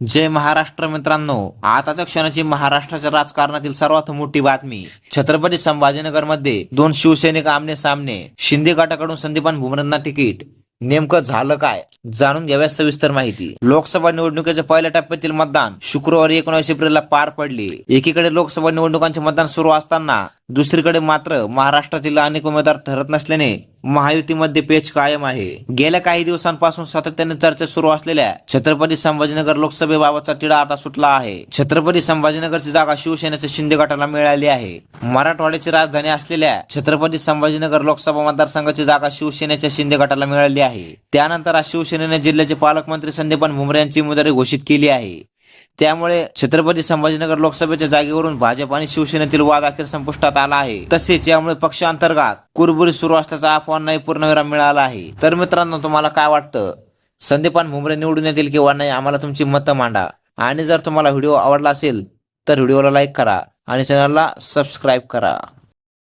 जय महाराष्ट्र मित्रांनो. आताच्या क्षणाची महाराष्ट्राच्या राजकारणातील सर्वात मोठी बातमी. छत्रपती संभाजीनगरमध्ये दोन शिवसैनिक आमने सामने. शिंदे गटाकडून संदीपान भुमरेंना तिकीट. नेमकं झालं काय? जाणून घ्याव्या सविस्तर माहिती. लोकसभा निवडणुकीच्या पहिल्या टप्प्यातील मतदान शुक्रवारी एकोणीस एप्रिलला पार पडले. एकीकडे लोकसभा निवडणुकांचे मतदान सुरू असताना दुसरीकडे मात्र महाराष्ट्रातील अनेक उमेदवार ठरत नसल्याने महायुतीमध्ये पेच कायम आहे. गेल्या काही दिवसांपासून सातत्याने चर्चा सुरू असलेल्या छत्रपती संभाजीनगर लोकसभेबाबतचा तिढा आता सुटला आहे. छत्रपती संभाजीनगरची जागा शिवसेनेच्या शिंदे गटाला मिळाली आहे. मराठवाड्याची राजधानी असलेल्या छत्रपती संभाजीनगर लोकसभा मतदारसंघाची जागा शिवसेनेच्या शिंदे गटाला मिळाली आहे. त्यानंतर आज शिवसेनेने जिल्ह्याचे पालकमंत्री संदीपान भुमरे यांची उमेदवारी घोषित केली आहे. त्यामुळे छत्रपती संभाजीनगर लोकसभेच्या जागेवरून भाजप आणि शिवसेनेतील वाद अखेर संपुष्टात आला आहे. तसेच यामुळे पक्षांतर्गत कुरबुरी सुरू असल्याचा अफवांनाही पूर्णविराम मिळाला आहे. तर मित्रांनो तुम्हाला काय वाटतं? संदीपान भुमरे निवडून येतील किंवा नाही आम्हाला तुमची मतं मांडा. आणि जर तुम्हाला व्हिडिओ आवडला असेल तर व्हिडिओला लाईक करा आणि चॅनलला सबस्क्राईब करा.